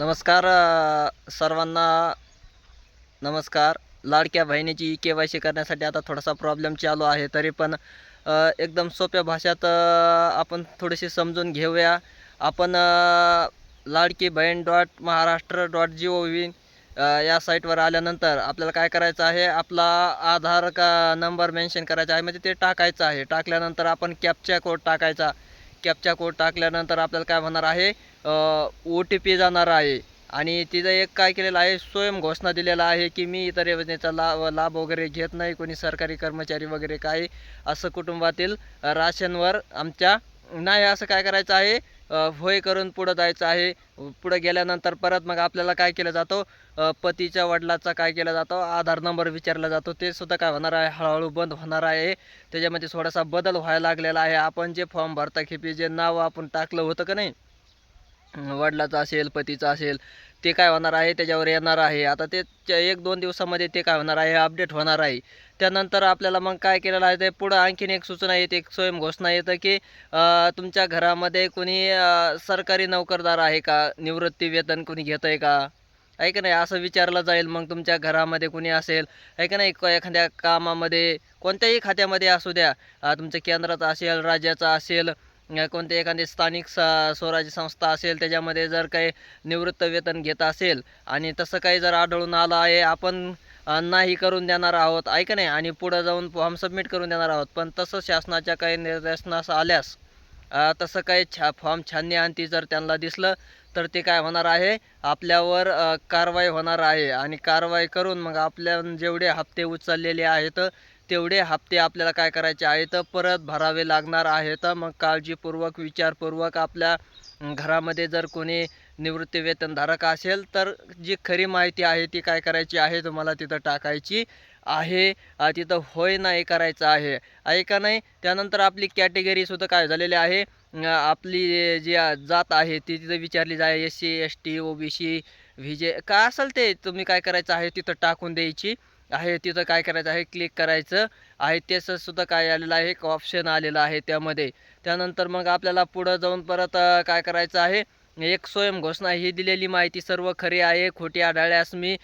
नमस्कार सर्वांना. नमस्कार. लाडक्या बहिणीची ई के वाय सी करण्यासाठी आता थोडासा प्रॉब्लेम चालू आहे तरी पण एकदम सोप्या भाषेत आपण थोडीशी समजून घेऊया. आपण Ladki Bahin dot Maharashtra dot G O V या साईटवर आल्यानंतर आपल्याला काय करायचं आहे? आपला आधार का नंबर मेन्शन करायचा आहे म्हणजे ते टाकायचं आहे. टाकल्यानंतर आपण कॅपचा कोड टाकायचा. कॅपचा कोड टाकल्यानंतर आपल्याला काय होणार आहे? ओ टी पी जाणार आहे. आणि तिथं एक काय केलेलं आहे? स्वयं घोषणा दिलेला आहे की मी इतर योजनेचा लाभ लाभ वगैरे घेत नाही. कोणी सरकारी कर्मचारी वगैरे काही. असं कुटुंबातील राशनवर आमच्या नाही असं काय करायचं आहे? होय करून पुढं जायचं आहे. पुढं गेल्यानंतर परत मग आपल्याला काय केलं जातं? पतीच्या वडिलाचा काय केला जातो? आधार नंबर विचारला जातो. ते सुद्धा काय होणार आहे? हळूहळू बंद होणार आहे. त्याच्यामध्ये थोडासा बदल व्हायला लागलेला आहे. आपण जे फॉर्म भरता खेपी जे नाव आपण टाकलं होतं का नाही? वडिलाचं असेल पतीचं असेल ते काय होणार आहे? त्याच्यावर येणार आहे. आता ते एक दोन दिवसामध्ये ते काय होणार आहे? अपडेट होणार आहे. त्यानंतर आपल्याला मग काय केलेलं आहे ते पुढं आणखीन एक सूचना येते एक स्वयं घोषणा येतं की तुमच्या घरामध्ये कोणी सरकारी नोकरदार आहे का? निवृत्ती वेतन कोणी घेतं आहे का? आहे का नाही? असं विचारलं जाईल. मग तुमच्या घरामध्ये कुणी असेल आहे का नाही? एखाद्या कामामध्ये कोणत्याही खात्यामध्ये असू द्या तुमच्या केंद्राचा असेल राज्याचा असेल कोणते एखादी स्थानिक स स्वराज्य संस्था असेल त्याच्यामध्ये जर काही निवृत्त वेतन घेत असेल आणि तसं काही जर आढळून आलं आहे आपण नाही करून देणार आहोत. ऐका नाही आणि पुढं जाऊन फॉर्म सबमिट करून देणार आहोत. पण तसं शासनाच्या काही निर्देशनास आल्यास तसं काही छा फॉर्म छाननी आणती जर त्यांना दिसलं तर ते काय होणार आहे? आपल्यावर कारवाई होणार आहे. आणि कारवाई करून मग आपल्या जेवढे हप्ते उचललेले आहेत तेवढे हप्ते आपल्याला काय करायचे आहेत? परत भरावे लागणार आहेत. मग काळजीपूर्वक विचारपूर्वक आपल्या घरामध्ये जर कोणी निवृत्ती वेतनधारक असेल तर जी खरी माहिती आहे ती काय करायची आहे तुम्हाला तिथं टाकायची आहे. तिथं होय नाही करायचं आहे. आहे का नाही? त्यानंतर आपली कॅटेगरीसुद्धा काय झालेली आहे? आपली जी जात आहे ती तिथं विचारली जाय. S C S T O B C V J काय असेल ते तुम्ही काय करायचं आहे तिथं टाकून द्यायची आहे. तिथं काय करायचं आहे क्लिक करायचं आहे. त्याचं सुद्धा काय आलेलं आहे एक ऑप्शन आलेलं आहे त्यामध्ये. त्यानंतर मग आपल्याला पुढं जाऊन परत काय करायचं आहे? एक स्वयं घोषणा ही दिलेली माहिती सर्व खरी आहे खोटी आढळल्यास मी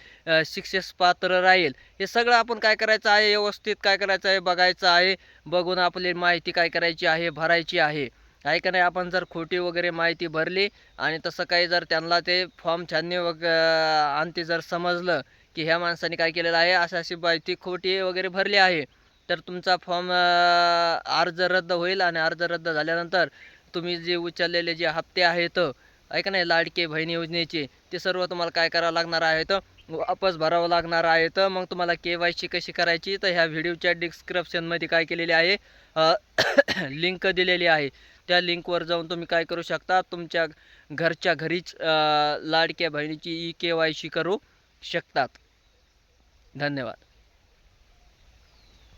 शिक्षेस पात्र राहील. हे सगळं आपण काय करायचं आहे? व्यवस्थित काय करायचं आहे? बघायचं आहे. बघून आपली माहिती काय करायची आहे? भरायची आहे. आहे का नाही? आपण जर खोटी वगैरे माहिती भरली आणि तसं काही जर त्यांना ते फॉर्म छाननी वग आणते जर समजलं की ह्या माणसाने काय केलेलं आहे अशा अशी माहिती खोटी वगैरे भरली आहे तर तुमचा फॉर्म अर्ज रद्द होईल आणि अर्ज रद्द झाल्यानंतर तुम्ही जे उचललेले जे हप्ते आहेत ऐका नाही लाडके बहीण योजनेचे ते सर्व तुम्हाला काय करावं लागणार आहेत वापस भरावं लागणार आहेत मग तुम्हाला के वाय सी कशी करायची तर ह्या व्हिडिओच्या डिस्क्रिप्शनमध्ये काय केलेले आहे लिंक दिलेली आहे. त्या लिंकवर जाऊन तुम्ही काय करू शकता तुमच्या घरच्या घरीच लाडक्या बहिणीची ई के वाय सी करू शकतात. धन्यवाद.